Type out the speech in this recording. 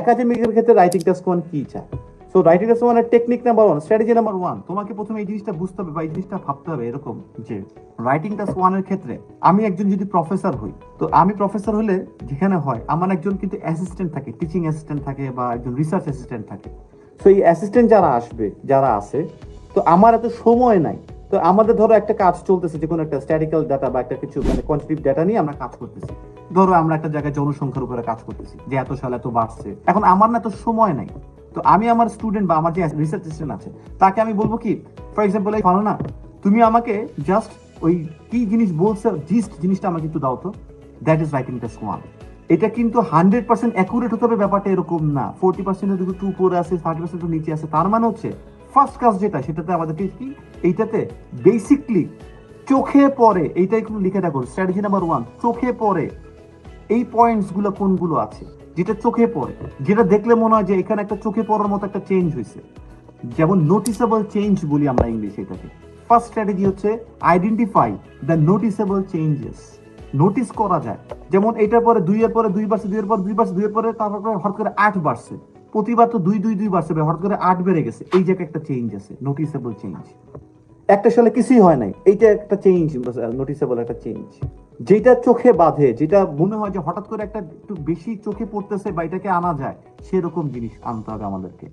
একাডেমিকের ক্ষেত্রে writing test one কি চায়? সো রাইটিং টেস্ট ওয়ানের technique number one strategy number one তোমাকে প্রথমে এই জিনিসটা বুঝতে হবে বা এই জিনিসটা ভাবতে হবে এরকম যে রাইটিং টেস্ট ওয়ানের ক্ষেত্রে আমি একজন যদি প্রফেসর হই, তো আমি প্রফেসর হলে যেখানে হয় আমার একজন কিন্তু অ্যাসিস্ট্যান্ট থাকে টিচিং অ্যাসিস্ট্যান্ট থাকে বা একজন রিসার্চ অ্যাসিস্ট্যান্ট থাকে। তো এই অ্যাসিস্ট্যান্ট যারা আসবে, যারা আছে, তো আমার এত সময় নাই। তো আমাদের ধরো একটা কাজ চলতেছে যে কোনো একটা স্ট্যাটিক্যাল ডাটা বা একটা কিছু মানে কোয়ান্টিটিভ ডাটা নিয়ে আমরা কাজ করতেছি। ধরো আমরা একটা জায়গায় জনসংখ্যার উপরে কাজ করতেছি, যে এত সাল এত বাড়ছে। এখন আমার না এত সময় নাই। তো আমি আমার স্টুডেন্ট বা আমার যে রিসার্চ অ্যাসিস্ট্যান্ট আছে, তাকে আমি বলব কি ফর এক্সাম্পল এই না তুমি আমাকে জাস্ট ওই কি জিনিস বলছে জিস্ট জিনিসটা আমাকে একটু দাও তো। That is writing test one এটা কিন্তু হান্ড্রেড পার্সেন্ট অ্যাকুরেট হতে হবে, ব্যাপারটা এরকম না। ফোর্টি পার্সেন্ট যদি একটু উপরে আছে থার্টি পার্সেন্ট নিচে আছে। তার মানে হচ্ছে ফার্স্ট কাজ যেটা, সেটাতে আমাদেরকে কি এইটাতে বেসিকলি চোখে পড়ে, এইটাই একটু লিখে রাখো স্ট্র্যাটেজি নাম্বার ওয়ান চোখে পড়ে। এই পয়েন্টসগুলো কোনগুলো আছে? যেটা চোখে পড়ে। যেটা দেখলে মনে হয় যে এখানে একটা চোখে পড়ার মতো একটা চেঞ্জ হয়েছে। যেমন নোটিসেবল চেঞ্জ বলি আমরা ইংলিশ এটাকে। ফার্স্ট স্ট্র্যাটেজি হচ্ছে identify the noticeable changes notice করা যায়। যেমন এটার পরে দুইয়ের পরে দুই বাড়ছে, দুইয়ের পর দুই বাড়ছে, দুইয়ের পরে তারপর হঠাৎ করে আট বাড়ছে। প্রতিবার তো দুই দুই দুই বাড়ছে হঠাৎ করে আট বেড়ে গেছে। এই জায়গায় একটা চেঞ্জ আছে নোটিসেবল চেঞ্জ একটা সালে কিছুই হয় নাই। এইটা একটা চেঞ্জ নোটিসেবল একটা চেঞ্জ যেটা চোখে বাঁধে, যেটা মনে হয় যে হঠাৎ করে একটা একটু বেশি চোখে পড়তেছে বা এটাকে আনা যায়, সেরকম জিনিস আনতে হবে আমাদেরকে।